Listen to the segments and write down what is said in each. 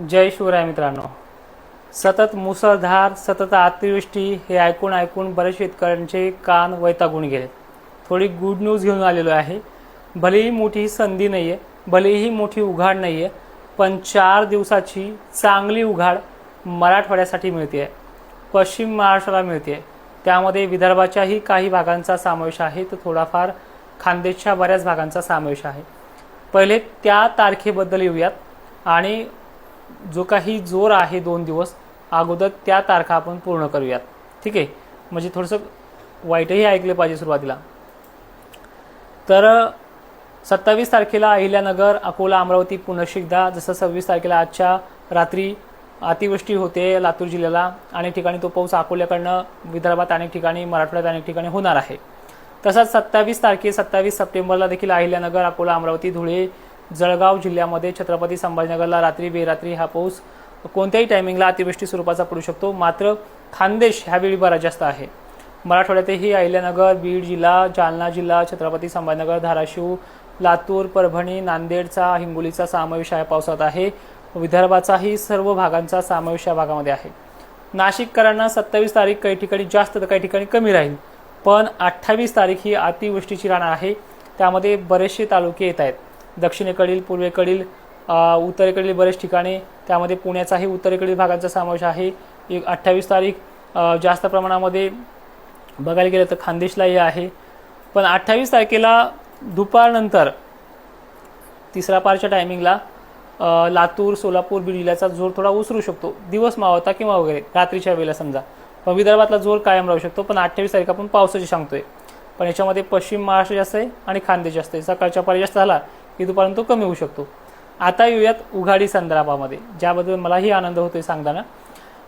जय शिवराय मित्रांनो. सतत मुसळधार सतत अतिवृष्टी हे ऐकून ऐकून बरेच शेतकऱ्यांचे कान वैतागून गेले. थोडी गुड न्यूज घेऊन आलेलो आहे. भलेही मोठी संधी नाही आहे भलेही मोठी उघाड नाही आहे पण चार दिवसाची चांगली उघाड मराठवाड्यासाठी मिळते आहे पश्चिम महाराष्ट्राला मिळते आहे त्यामध्ये विदर्भाच्याही काही भागांचा समावेश आहे तर थोडाफार खानदेशच्या बऱ्याच भागांचा समावेश आहे. पहिले त्या तारखेबद्दल येऊयात. आणि जो काही जोर आहे दोन दिवस अगोदर त्या तारखा आपण पूर्ण करूयात. ठीक आहे? म्हणजे थोडंसं वाईटही ऐकलं पाहिजे सुरुवातीला. तर सत्तावीस तारखेला अहिल्यानगर अकोला अमरावती पुनशिकदा जसं सव्वीस तारखेला आजच्या रात्री अतिवृष्टी होते लातूर जिल्ह्याला अनेक ठिकाणी तो पाऊस अकोल्याकडनं विदर्भात अनेक ठिकाणी मराठवाड्यात अनेक ठिकाणी होणार आहे. तसंच सत्तावीस तारखे सत्तावीस सप्टेंबरला देखील अहिल्यानगर अकोला अमरावती धुळे जळगाव जिल्ह्यामध्ये छत्रपती संभाजीनगरला रात्री बेरात्री हा पाऊस कोणत्याही टायमिंगला अतिवृष्टी स्वरूपाचा पडू शकतो. मात्र खानदेश ह्यावेळी बरा जास्त आहे. मराठवाड्यातही अहिल्यानगर बीड जिल्हा जालना जिल्हा छत्रपती संभाजीनगर धाराशिव लातूर परभणी नांदेडचा हिंगोलीचा समावेश या पावसात आहे. विदर्भाचाही सर्व भागांचा समावेश या भागामध्ये आहे. नाशिककरांना सत्तावीस तारीख काही ठिकाणी जास्त तर काही ठिकाणी कमी राहील. पण अठ्ठावीस तारीख ही अतिवृष्टीची राहणार आहे. त्यामध्ये बरेचसे तालुके येत आहेत. दक्षिणेकडील पूर्वेकडील उत्तरेकडील बरेच ठिकाणी. त्यामध्ये पुण्याचाही उत्तरेकडील भागांचा समावेश आहे. एक अठ्ठावीस तारीख जास्त प्रमाणामध्ये बघायला गेलं तर खानदेशलाही आहे. पण अठ्ठावीस तारखेला दुपारनंतर तिसरा पारच्या टायमिंगला लातूर सोलापूर बीड जिल्ह्याचा जोर थोडा उसरू शकतो. दिवस मावता किंवा वगैरे रात्रीच्या वेळेला समजा. पण विदर्भातला जोर कायम राहू शकतो. पण अठ्ठावीस तारीख आपण पावसाची सांगतोय. पण याच्यामध्ये पश्चिम महाराष्ट्र जास्त आहे आणि खानदेश जास्त आहे. सकाळच्या पारी जास्त झाला इथपर्यंत तो कमी होऊ शकतो. आता येऊयात उघाडी संदर्भामध्ये ज्याबद्दल मलाही आनंद होतोय सांगताना.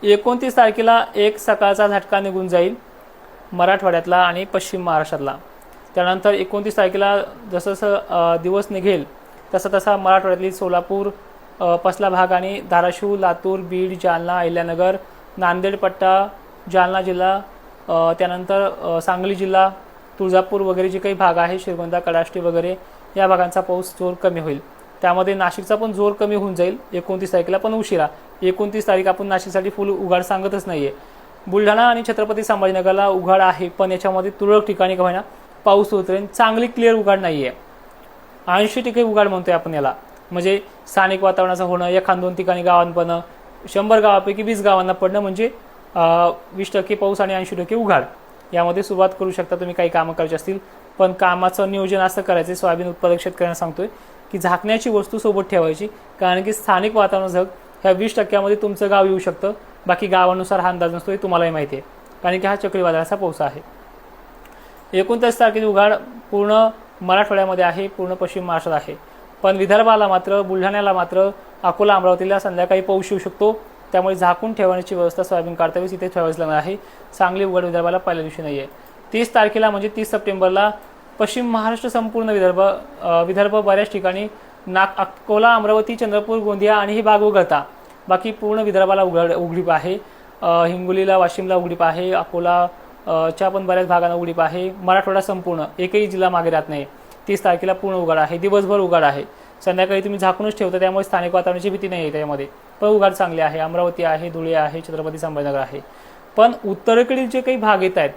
एकोणतीस तारखेला एक सकाळचा झटका निघून जाईल मराठवाड्यातला आणि पश्चिम महाराष्ट्रातला. त्यानंतर एकोणतीस तारखेला जसं जसं दिवस निघेल तसं तसा मराठवाड्यातली सोलापूर पसला भाग आणि धाराशिव लातूर बीड जालना अहिल्यानगर नांदेडपट्टा जालना जिल्हा त्यानंतर सांगली जिल्हा तुळजापूर वगैरे जे काही भाग आहे श्रीगोंदा कडाष्टी वगैरे या भागांचा पाऊस जोर कमी होईल. त्यामध्ये नाशिकचा पण जोर कमी होऊन जाईल. एकोणतीस तारखेला पण उशिरा. एकोणतीस तारीख आपण नाशिकसाठी फुल उघाड सांगतच नाही आहे बुलढाणा आणि छत्रपती संभाजीनगरला उघाड आहे पण याच्यामध्ये तुरळक ठिकाणी का होईना पाऊस उतरेल. चांगली क्लिअर उघाड नाही आहे ऐंशी टक्के उघाड म्हणतोय आपण याला. म्हणजे स्थानिक वातावरणाचं होणं एखाद दोन ठिकाणी गावांपणं शंभर गावापैकी वीस गावांना पडणं म्हणजे वीस टक्के पाऊस आणि ऐंशी टक्के उघाड. यामध्ये सुरुवात करू शकता तुम्ही काही कामं करायची असतील पण कामाचं नियोजन असं करायचं सोयाबीन उत्पादक शेतकऱ्यांना सांगतोय की झाकण्याची वस्तू सोबत ठेवायची कारण की स्थानिक वातावरण झग ह्या वीस टक्क्यामध्ये तुमचं गाव येऊ शकतं बाकी गावानुसार हा अंदाज नसतो हे तुम्हालाही माहिती आहे. कारण की हा चक्रीवादळाचा पाऊस आहे. एकोणतीस तारखेची उघाड पूर्ण मराठवाड्यामध्ये आहे पूर्ण पश्चिम महाराष्ट्रात आहे. पण विदर्भाला मात्र बुलढाण्याला मात्र अकोला अमरावतीला संध्याकाळी पाऊस येऊ शकतो. त्यामुळे झाकून ठेवण्याची व्यवस्था सोयाबीन काढतावेळेस इथे ठेवावीच लागणार आहे. चांगली उघड विदर्भाला पहिल्या दिवशी नाही आहे तीस तारखेला म्हणजे तीस सप्टेंबरला पश्चिम महाराष्ट्र संपूर्ण विदर्भ विदर्भ बऱ्याच ठिकाणी नाग अकोला अमरावती चंद्रपूर गोंदिया आणि ही भाग वगळता. बाकी पूर्ण विदर्भाला उघड उघडीप आहे. हिंगोलीला वाशिमला उघडीप आहे. अकोला च्या पण बऱ्याच भागांना उघडीप आहे. मराठवाडा संपूर्ण एकही जिल्हा मागे राहत नाही. तीस तारखेला पूर्ण उघाड आहे. दिवसभर उघाड आहे. संध्याकाळी तुम्ही झाकूनच ठेवता त्यामुळे स्थानिक वातावरणाची भीती नाही आहे त्याच्यामध्ये. पण उघाड चांगले आहे. अमरावती आहे धुळे आहे छत्रपती संभाजीनगर आहे. पण उत्तरेकडील जे काही भाग येत आहेत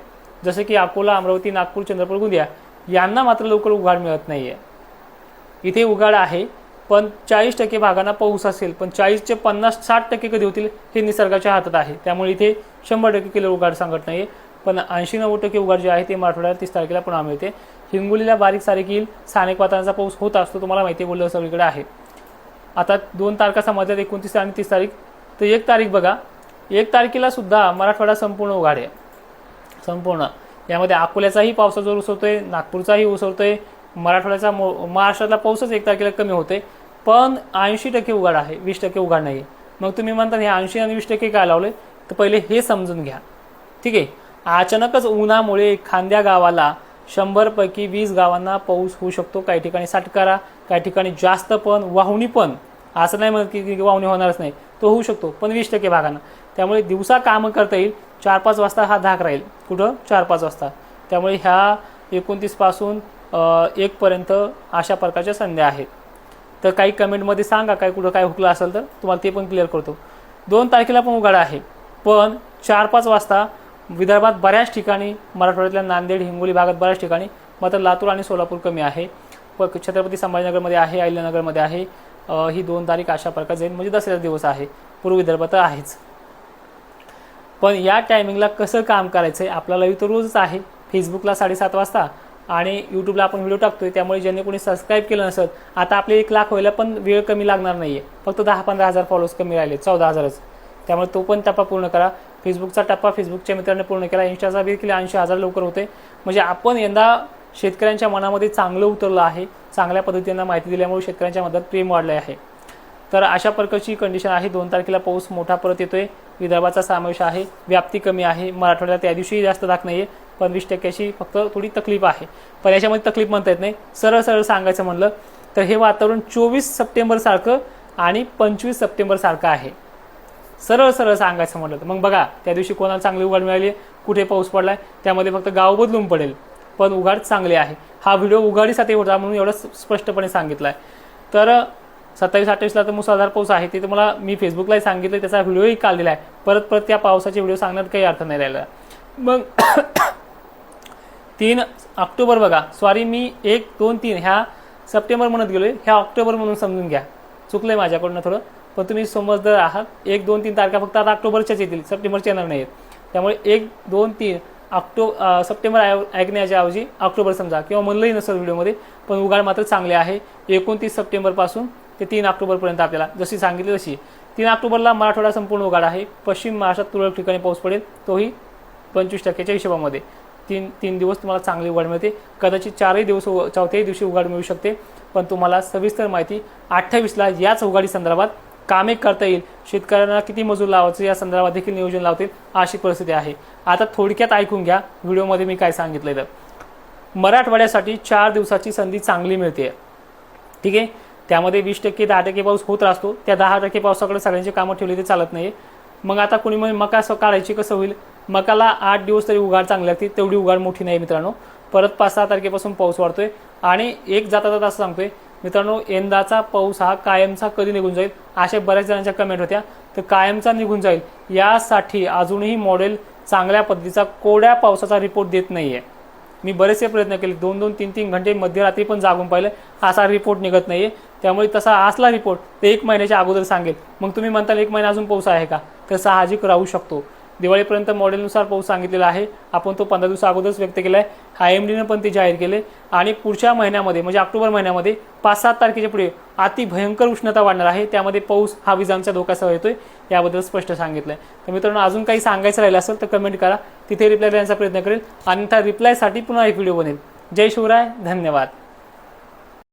जसे की अकोला अमरावती नागपूर चंद्रपूर गोंदिया यांना मात्र लवकर उघाड मिळत नाही आहे इथे उघाड आहे पण चाळीस टक्के भागांना पाऊस असेल पण चाळीसचे पन्नास साठ टक्के कधी होतील हे निसर्गाच्या हातात आहे. त्यामुळे इथे शंभर टक्के किलो उघाड सांगत नाही आहे पण ऐंशी नव्वद टक्के उघाड जे आहे ते मराठवाड्यात तीस तारखेला पुन्हा मिळते. हिंगोलीला बारीक सारीक येईल. स्थानिक वातावरणाचा पाऊस होत असतो तुम्हाला माहिती आहे बोललं सगळीकडे आहे. आता दोन तारखा समजल्यात एकोणतीस आणि तीस तारीख तर एक तारीख बघा. एक तारखेला सुद्धा मराठवाडा संपूर्ण उघाड आहे. संपूर्ण. यामध्ये अकोल्याचाही पावसा जोर उसळतोय नागपूरचाही उसळतोय मराठवाड्याचा मो- महाराष्ट्रातला पाऊसच एक तारखेला कमी होते पण ऐंशी टक्के उघाड आहे वीस टक्के उघाड नाही मग तुम्ही म्हणता हे ऐंशी आणि वीस टक्के काय लावले तर पहिले हे समजून घ्या. ठीक आहे? अचानकच उन्हामुळे खांद्या गावाला शंभरपैकी वीस गावांना पाऊस होऊ शकतो. काही ठिकाणी साठकारा काही ठिकाणी जास्त पण वाहुणी पण. असं नाही म्हणत की की वाहुणी होणारच नाही. तो होऊ शकतो पण वीस टक्के भागांना. त्यामुळे दिवसा कामं करता येईल चार पाच वाजता हा धाक राहील. कुठं? चार पाच वाजता. त्यामुळे ह्या एकोणतीसपासून एकपर्यंत अशा प्रकारच्या संध्या आहेत. तर काही कमेंटमध्ये सांगा काय कुठं काय हुकलं असेल तर. तुम्हाला ते पण क्लिअर करतो. दोन तारखेला पण उघाडा आहे. पण चार पाच वाजता विदर्भात बऱ्याच ठिकाणी मराठवाड्यातल्या नांदेड हिंगोली भागात बऱ्याच ठिकाणी मात्र लातूर आणि सोलापूर कमी आहे. प छत्रपती संभाजीनगरमध्ये आहे अहिल्यानगरमध्ये आहे. ही दोन तारीख अशा प्रकारे जाईल म्हणजे दसऱ्याचा दिवस आहे. पूर्व विदर्भात तर आहेच. पण या टायमिंगला कसं काम करायचं आहे आपला लाईव्ह तर रोजच आहे. फेसबुकला साडेसात वाजता आणि यूट्यूबला आपण व्हिडिओ टाकतोय त्यामुळे ज्यांनी कोणी सबस्क्राईब केलं नसत आता आपले एक लाख व्हायला पण वेळ कमी लागणार नाही आहे फक्त दहा पंधरा हजार फॉलोअर्स कमी राहिले चौदा हजारच. त्यामुळे तो पण टप्पा पूर्ण करा. फेसबुकचा टप्पा फेसबुकच्या मित्रांनी पूर्ण केला. इन्स्टाचा देखील ऐंशी हजार लवकर होते. म्हणजे आपण यंदा शेतकऱ्यांच्या मनामध्ये चांगलं उतरलं आहे. चांगल्या पद्धतीनं माहिती दिल्यामुळे शेतकऱ्यांच्या मदत प्रेम वाढलं आहे. तर अशा प्रकारची कंडिशन आहे. दोन तारखेला पाऊस मोठा परत येतोय. विदर्भाचा समावेश आहे व्याप्ती कमी आहे मराठवाड्यात त्या दिवशी जास्त दाख नाही आहे पण वीस टक्क्याची फक्त थोडी तकलीफ आहे. पण याच्यामध्ये तकलीफ म्हणता येत नाही. सरळ सरळ सांगायचं म्हणलं तर हे वातावरण चोवीस सप्टेंबरसारखं आणि पंचवीस सप्टेंबरसारखं आहे. सरळ सरळ सांगायचं म्हटलं तर. मग बघा त्या दिवशी कोणाला चांगली उघाड मिळाली कुठे पाऊस पडलाय त्यामध्ये फक्त गाव बदलून पडेल पण उघाड चांगले आहे. हा व्हिडिओ उघाडीसाठी होता म्हणून एवढं स्पष्टपणे सांगितलं आहे तर सत्तावीस अठ्ठावीसला तर मुसळधार पाऊस आहे. ते तुम्हाला मी फेसबुकलाही सांगितलं त्याचा व्हिडिओही काल दिला आहे. परत परत त्या पावसाचे व्हिडिओ सांगण्यात काही अर्थ नाही राहिला मग तीन ऑक्टोबर बघा. सॉरी मी एक दोन तीन ह्या सप्टेंबर म्हणत गेलो ह्या ऑक्टोबर म्हणून समजून घ्या. चुकलं आहे माझ्याकडनं थोडं. पण तुम्ही समजदार आहात. एक दोन तीन तारखा फक्त आता ऑक्टोबरच्याच येतील. सप्टेंबरच्या येणार नाहीत त्यामुळे एक दोन तीन ऑक्टो सप्टेंबर ऐकण्याच्या ऐवजी ऑक्टोबर समजा. किंवा म्हणलंही नसेल व्हिडिओमध्ये पण उघाड मात्र चांगले आहे. एकोणतीस सप्टेंबरपासून ते तीन ऑक्टोबरपर्यंत आपल्याला जशी सांगितली तशी. तीन ऑक्टोबरला मराठवाडा संपूर्ण उघाड आहे. पश्चिम महाराष्ट्रात तुरळक ठिकाणी पाऊस पडेल. तोही पंचवीस टक्क्याच्या हिशोबामध्ये. तीन तीन दिवस तुम्हाला चांगली उघाड मिळते. कदाचित चारही दिवस उ- चौथ्याही दिवशी उघाड मिळू शकते. पण तुम्हाला सविस्तर माहिती अठ्ठावीसला याच उघाडी संदर्भात कामे करता येईल. शेतकऱ्यांना किती मजूर लावायचं या संदर्भात देखील नियोजन लावतील अशी परिस्थिती आहे. आता थोडक्यात ऐकून घ्या. व्हिडिओमध्ये मी काय सांगितलं तर मराठवाड्यासाठी चार दिवसाची संधी चांगली मिळते. ठीक आहे? त्यामध्ये वीस टक्के दहा टक्के पाऊस होत असतो त्या दहा टक्के पावसाकडे सगळ्यांची कामं ठेवली ते चालत नाही मग आता कोणी म्हणजे मका काढायची कसं होईल? मकाला आठ दिवस तरी उघाड चांगली लागते तेवढी उघाड मोठी नाही मित्रांनो. परत पाच सहा तारखेपासून पाऊस वाढतोय. आणि एक जाता जाता असं सांगतोय मित्रांनो यंदाचा पाऊस हा कायमचा कधी निघून जाईल? अशा बऱ्याच जणांच्या कमेंट होत्या. तर कायमचा निघून जाईल यासाठी अजूनही मॉडेल चांगल्या पद्धतीचा कोड्या पावसाचा रिपोर्ट देत नाहीये. मी बरेचसे प्रयत्न केले. दोन दोन तीन तीन घंटे मध्यरात्री पण जागून पाहिलं. असा रिपोर्ट निघत नाही आहे त्यामुळे तसा असला रिपोर्ट ते एक महिन्याच्या अगोदर सांगेल. मग तुम्ही म्हणताल एक महिना अजून पाऊस आहे का? तर साहजिक राहू शकतो. दिवाळीपर्यंत मॉडेलनुसार पाऊस सांगितलेला आहे. आपण तो पंधरा दिवसा अगोदरच व्यक्त केला आहे आय एम डीनं पण ते जाहीर केले. आणि पुढच्या महिन्यामध्ये म्हणजे ऑक्टोबर महिन्यामध्ये पाच सात तारखेच्या पुढे अति भयंकर उष्णता वाढणार आहे. त्यामध्ये पाऊस हा विजांच्या धोकासह येतोय याबद्दल स्पष्ट सांगितलं आहे तर मित्रांनो अजून काही सांगायचं राहिलं असेल तर कमेंट करा. तिथे रिप्लाय देण्याचा प्रयत्न करेल. आणि त्या रिप्लायसाठी पुन्हा एक व्हिडिओ बनेल. जय शिवराय. धन्यवाद.